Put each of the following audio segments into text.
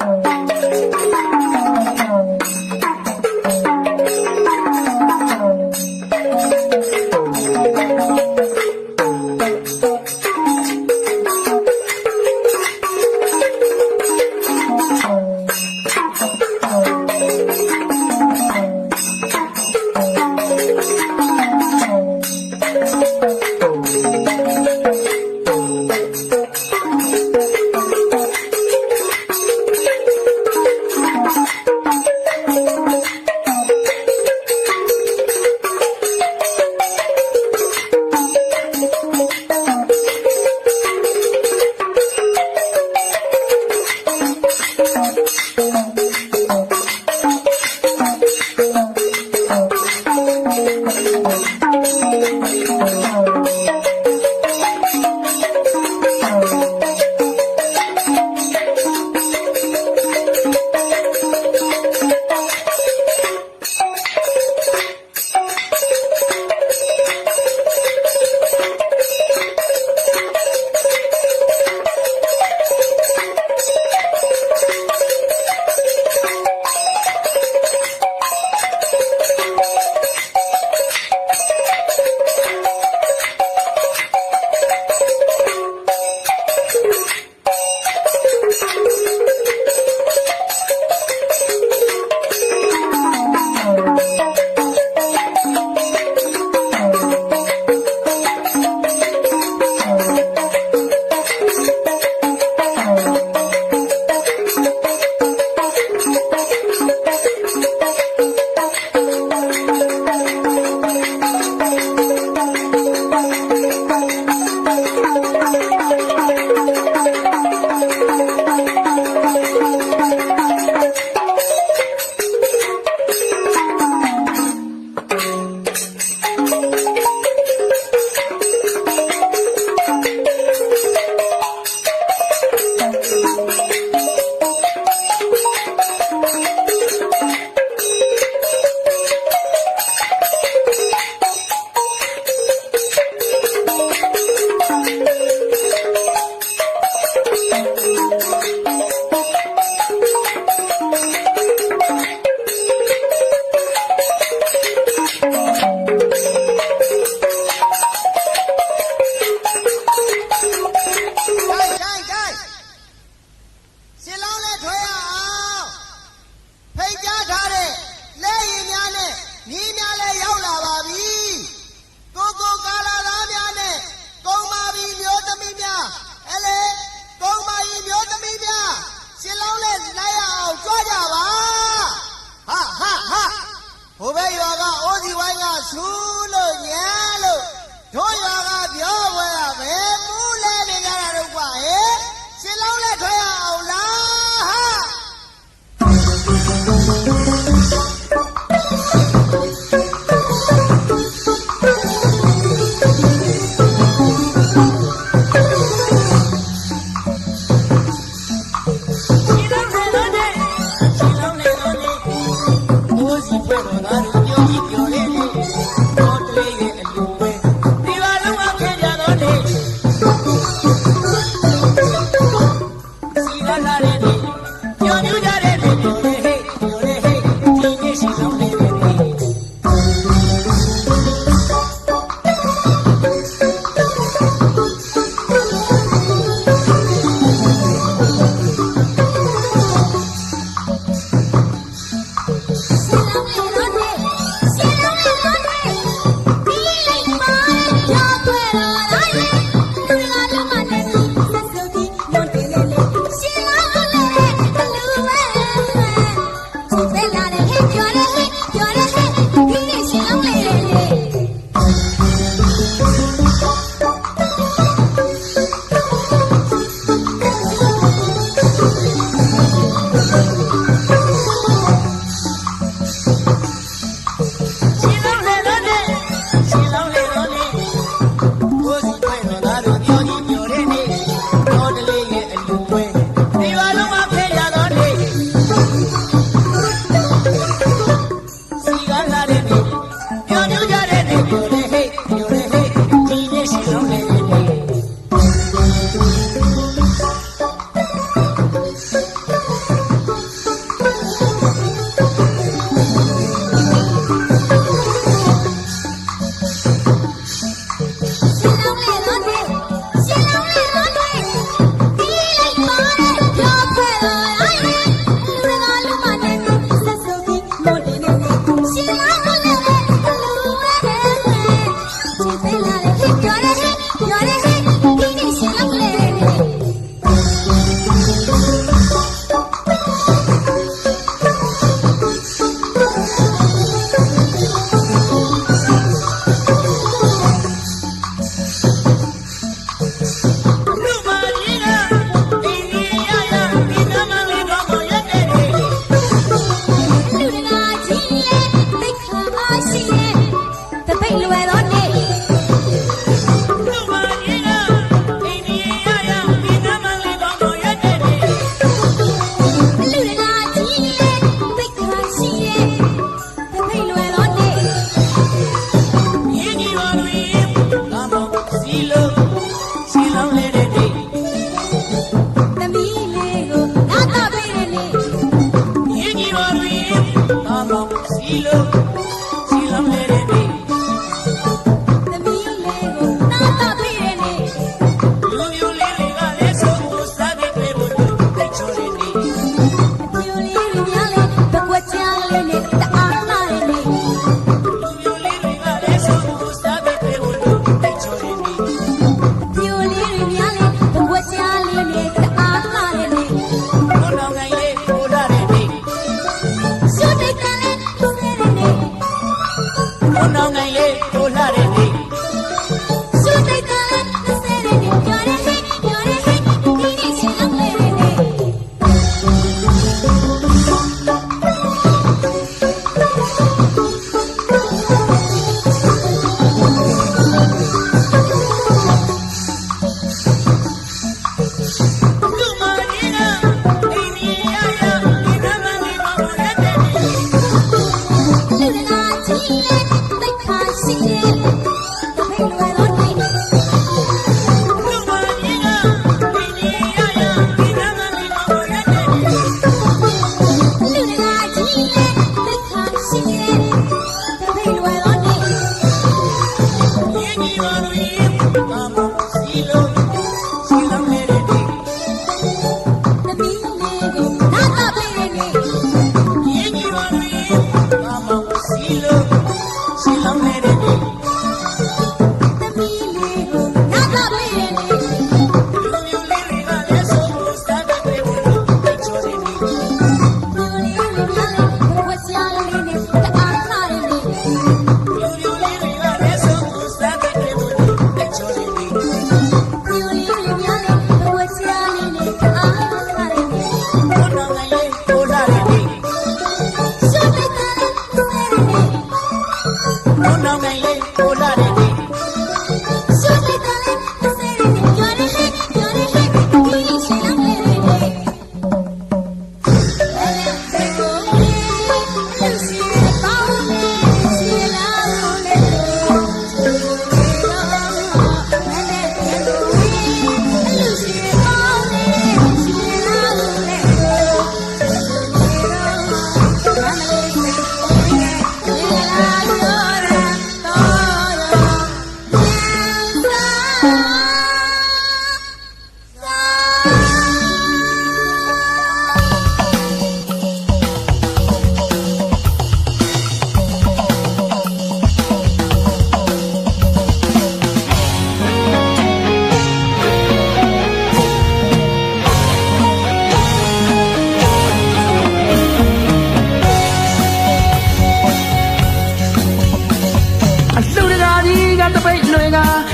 ကြို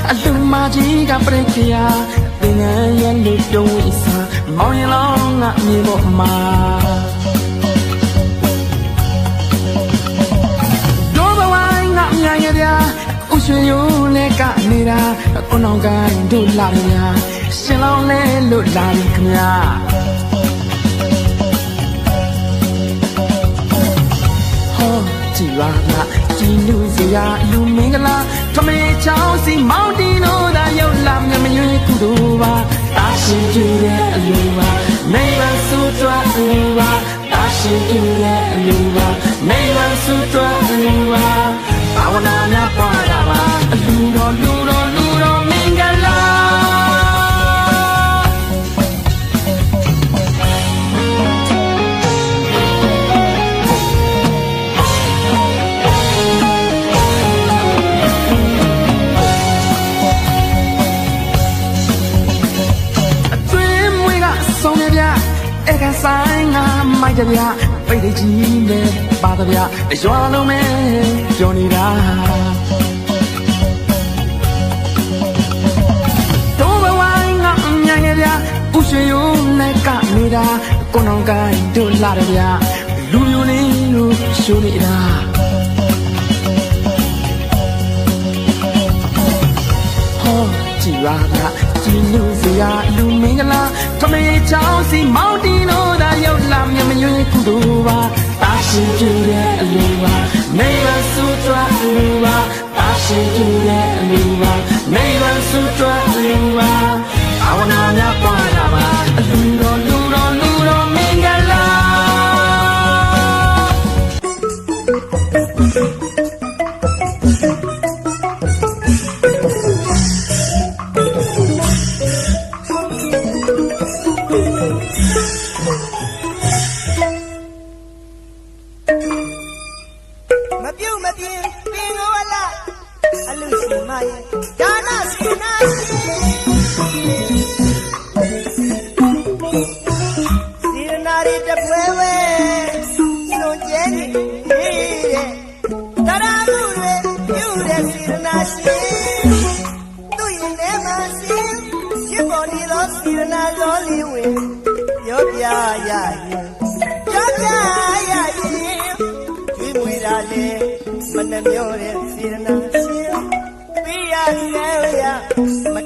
အလှူမကြီးကပြိခရာပင်ငန်းရဲ့လူတုံးဝိစာမောင်ရင်လောင်းငါမြေပေါ်မှာဒိုးဘဝိုင်းငါမြန်ရပြဥရွှေရိုးနဲ့ကနေတာကိုနောင်ကိုင်းတို့လာရညာရှင်လောင်းလဲလို့လာပြီခင်ဗျာဟောကြည်ပါလား ကြည်လူစရာလူမင်္ဂလာထမေချောင်းစီမောင်တီတို့သာရောက်လာမြမရွေးကုသိုလ်ပါတာရှင်ကြည့်တဲ့အလူပါမိဘဆုတွားအလူပါတာရှင်ကြည့်တဲ့အလူပါမိဘဆုတွားအလူပါဘာဝနာများပွားတာပါအလူတော်လူတော်လူတော်မင်္က်ကြပြပိတ်တကြီးမဲ့ပါတပြရွာလုံးမဲ့ပြောနေတာတော့ဘဝိုင်းငါအမြန်ရပြဥရွှေယုံနဲ့ကနေတာကိုနောင်ကိုင်းတို့လာတယ်ဗျလူမျိုးလေးလို့ရှိုးနေတာဟောကြည်ပါလားကြည်လူစ ရာလူမင်္ဂလာထမေချောင်းစီမောင်တီတို့သာရောက်လာမြမရွေးကုသိုလ်ပါတာရှင်ပြည့်တဲ့အလူပါနေရစုတွားအလူပါတာရှင်ပြည့်တဲ့အလူပါ အလူရှင်မရဲ့ဒါနစေနာစေနာရီတပွဲဝဲလွန်ကျဲနေတဲ့တရာမှုတွေပြုတဲ့စေနာရှင်သူ့ရင်ထဲမှာရှင်ရစ်ပေါ်နေသောစေနာလောလေးဝင်ပြောပြရရင်ပြောပြရရင်ကျွေးမွေတာလေမနှမျောတဲ့စေရနာ Adiós.